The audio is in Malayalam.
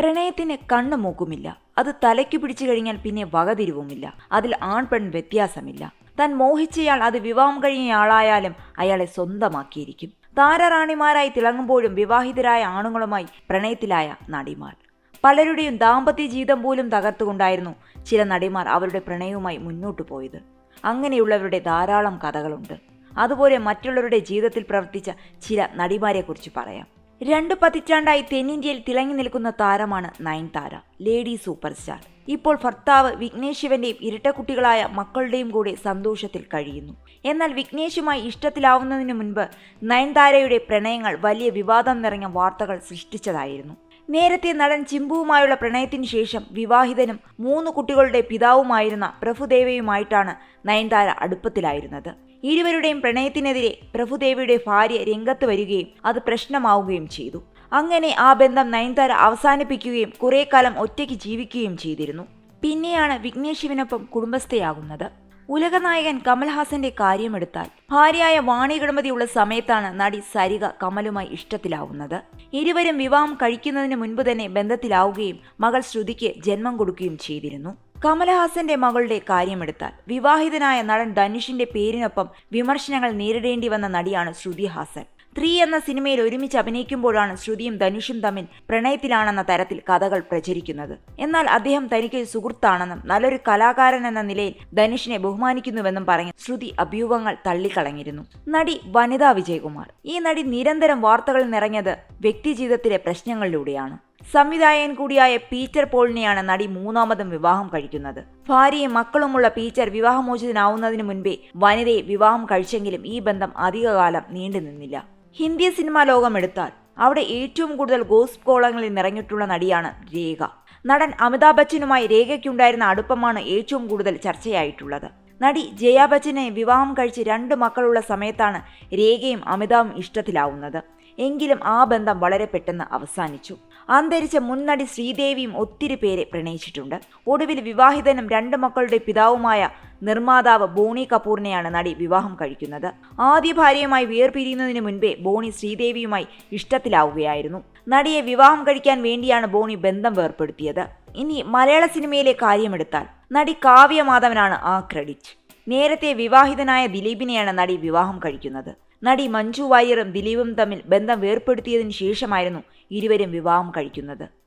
പ്രണയത്തിന് കണ്ണു മൂക്കുമില്ല. അത് തലയ്ക്ക് പിടിച്ചു കഴിഞ്ഞാൽ പിന്നെ വകതിരിവുമില്ല അതിൽ ആൺപെൺ വ്യത്യാസമില്ല. താൻ മോഹിച്ചയാൾ അത് വിവാഹം കഴിഞ്ഞയാളായാലും അയാളെ സ്വന്തമാക്കിയിരിക്കും. താരറാണിമാരായി തിളങ്ങുമ്പോഴും വിവാഹിതരായ ആണുങ്ങളുമായി പ്രണയത്തിലായ നടിമാർ. പലരുടെയും ദാമ്പത്യ ജീവിതം പോലും തകർത്തുകൊണ്ടായിരുന്നു ചില നടിമാർ അവരുടെ പ്രണയവുമായി മുന്നോട്ടു പോയത്. അങ്ങനെയുള്ളവരുടെ ധാരാളം കഥകളുണ്ട്. അതുപോലെ മറ്റുള്ളവരുടെ ജീവിതത്തിൽ പ്രവർത്തിച്ച ചില നടിമാരെക്കുറിച്ച് പറയാം. രണ്ട് പതിറ്റാണ്ടായി തെന്നിന്ത്യയിൽ തിളങ്ങി നിൽക്കുന്ന താരമാണ് നയൻതാര ലേഡി സൂപ്പർ സ്റ്റാർ ഇപ്പോൾ ഭർത്താവ് വിഘ്നേഷ് ശിവന്റെയും ഇരട്ടക്കുട്ടികളായ മക്കളുടെയും കൂടെ സന്തോഷത്തിൽ കഴിയുന്നു. എന്നാൽ വിഘ്നേഷുമായി ഇഷ്ടത്തിലാവുന്നതിന് മുൻപ് നയൻതാരയുടെ പ്രണയങ്ങൾ വലിയ വിവാദം നിറഞ്ഞ വാർത്തകൾ സൃഷ്ടിച്ചതായിരുന്നു. നേരത്തെ നടൻ ചിമ്പുവുമായുള്ള പ്രണയത്തിന് ശേഷം വിവാഹിതനും മൂന്ന് കുട്ടികളുടെ പിതാവുമായിരുന്ന പ്രഭുദേവയുമായിട്ടാണ് നയൻതാര അടുപ്പത്തിലായിരുന്നത്. ഇരുവരുടെയും പ്രണയത്തിനെതിരെ പ്രഭുദേവിയുടെ ഭാര്യ രംഗത്ത് വരികയും അത് പ്രശ്നമാവുകയും ചെയ്തു. അങ്ങനെ ആ ബന്ധം നയൻതാര അവസാനിപ്പിക്കുകയും കുറെ കാലം ഒറ്റയ്ക്ക് ജീവിക്കുകയും ചെയ്തിരുന്നു. പിന്നെയാണ് വിഘ്നേഷ് ശിവനൊപ്പം കുടുംബസ്ഥയാകുന്നത്. ഉലകനായകൻ കമൽഹാസന്റെ കാര്യമെടുത്താൽ ഭാര്യയായ വാണി ഗണപതിയുള്ള സമയത്താണ് നടി സരിക കമലുമായി ഇഷ്ടത്തിലാവുന്നത്. ഇരുവരും വിവാഹം കഴിക്കുന്നതിന് മുൻപ് തന്നെ ബന്ധത്തിലാവുകയും മകൾ ശ്രുതിക്ക് ജന്മം കൊടുക്കുകയും ചെയ്തിരുന്നു. കമലഹാസന്റെ മകളുടെ കാര്യമെടുത്താൽ വിവാഹിതനായ നടൻ ധനുഷിന്റെ പേരിനൊപ്പം വിമർശനങ്ങൾ നേരിടേണ്ടി വന്ന നടിയാണ് ശ്രുതി ഹാസൻ. ത്രീ എന്ന സിനിമയിൽ ഒരുമിച്ച് അഭിനയിക്കുമ്പോഴാണ് ശ്രുതിയും ധനുഷും തമ്മിൽ പ്രണയത്തിലാണെന്ന തരത്തിൽ കഥകൾ പ്രചരിക്കുന്നത്. എന്നാൽ അദ്ദേഹം തനിക്ക് സുഹൃത്താണെന്നും നല്ലൊരു കലാകാരൻ എന്ന നിലയിൽ ധനുഷിനെ ബഹുമാനിക്കുന്നുവെന്നും പറഞ്ഞ് ശ്രുതി അഭ്യൂഹങ്ങൾ തള്ളിക്കളഞ്ഞിരുന്നു. നടി വനിതാ വിജയകുമാർ. ഈ നടി നിരന്തരം വാർത്തകളിൽ നിറഞ്ഞത് വ്യക്തിജീവിതത്തിലെ പ്രശ്നങ്ങളിലൂടെയാണ്. സംവിധായകൻ കൂടിയായ പീറ്റർ പോളിനെയാണ് നടി മൂന്നാമതും വിവാഹം കഴിക്കുന്നത്. ഭാര്യയും മക്കളുമുള്ള പീറ്റർ വിവാഹമോചിതനാവുന്നതിന് മുൻപേ വനിതയെ വിവാഹം കഴിച്ചെങ്കിലും ഈ ബന്ധം അധികകാലം നീണ്ടു നിന്നില്ല. ഹിന്ദി സിനിമാ ലോകം എടുത്താൽ അവിടെ ഏറ്റവും കൂടുതൽ ഗോസ്പ് കോളങ്ങളിൽ നിറഞ്ഞിട്ടുള്ള നടിയാണ് രേഖ. നടൻ അമിതാഭ് ബച്ചനുമായി രേഖയ്ക്കുണ്ടായിരുന്ന അടുപ്പമാണ് ഏറ്റവും കൂടുതൽ ചർച്ചയായിട്ടുള്ളത്. നടി ജയാ ബച്ചനെ വിവാഹം കഴിച്ച് രണ്ട് മക്കളുള്ള സമയത്താണ് രേഖയും അമിതാവും ഇഷ്ടത്തിലാവുന്നത്. എങ്കിലും ആ ബന്ധം വളരെ പെട്ടെന്ന് അവസാനിച്ചു. അന്തരിച്ച മുൻനടി ശ്രീദേവിയും ഒത്തിരി പേരെ പ്രണയിച്ചിട്ടുണ്ട്. ഒടുവിൽ വിവാഹിതനും രണ്ട് മക്കളുടെ പിതാവുമായ നിർമ്മാതാവ് ബോണി കപൂറിനെയാണ് നടി വിവാഹം കഴിക്കുന്നത്. ആദ്യ ഭാര്യയുമായി വേർപിരിയുന്നതിന് മുൻപേ ബോണി ശ്രീദേവിയുമായി ഇഷ്ടത്തിലാവുകയായിരുന്നു. നടിയെ വിവാഹം കഴിക്കാൻ വേണ്ടിയാണ് ബോണി ബന്ധം വേർപ്പെടുത്തിയത്. ഇനി മലയാള സിനിമയിലെ കാര്യമെടുത്താൽ നടി കാവ്യ മാധവനാണ് ആ ക്രെഡിറ്റ്. നേരത്തെ വിവാഹിതനായ ദിലീപിനെയാണ് നടി വിവാഹം കഴിക്കുന്നത്. നടി മഞ്ജു വാര്യറും ദിലീപും തമ്മിൽ ബന്ധം വേർപ്പെടുത്തിയതിനു ശേഷമായിരുന്നു ഇരുവരും വിവാഹം കഴിക്കുന്നത്.